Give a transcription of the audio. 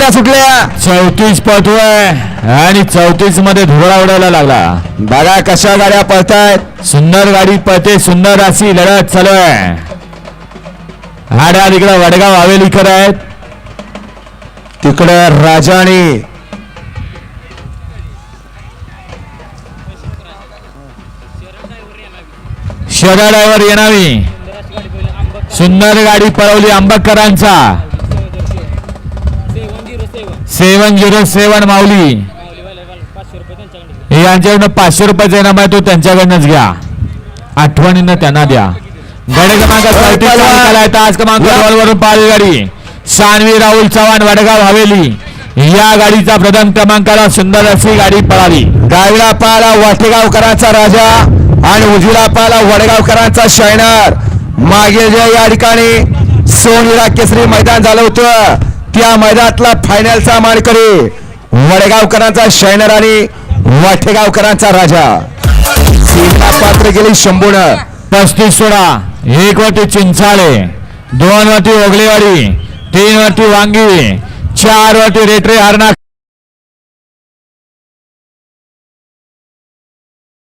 गाड्या सुटल्या चौतीस पळतोय. आणि चौतीसमध्ये धुरळा उडायला लागला. बघा कशा गाड्या पळतायत. सुंदर गाडी पळते सुंदर अशी लढत चालू आहे. आड्या तिकडे वडगाव हवेलीकर आहेत. तिकडं राजा आणि शोधा ड्रायव्हर येणावी सुंदर गाडी पळवली आंबेडकरांचा सेवन झिरो सेवन माऊली. यांच्याकडनं पाचशे रुपयाचा इनाम आहे तो त्यांच्याकडनंच घ्या. आठवणीनं त्यांना द्या. गाडी क्रमांक आज क्रमांक वरून पाळी गाडी. सानवी राहुल चव्हाण वडगाव हवेली. या गाडीचा प्रथम क्रमांकाला सुंदर अशी गाडी पळाली. डावीला पाला वाटेगावकरांचा राजा आणि उजवीला पाला वडगावकरांचा शायनर. मागे जे या ठिकाणी सोनीरा केसरी मैदान झालं होतं. त्या मैदानातला फायनलचा मानकरी वडेगावकरांचा शायनर आणि वाटेगावकरांचा राजा पात्र गेली शंभून. पस्तीस सोळा एक वाटी चिंचाळे दोन वाटी ओगलेवाडी तीन वाटी वांगी चार वाटी रेटरे हरणा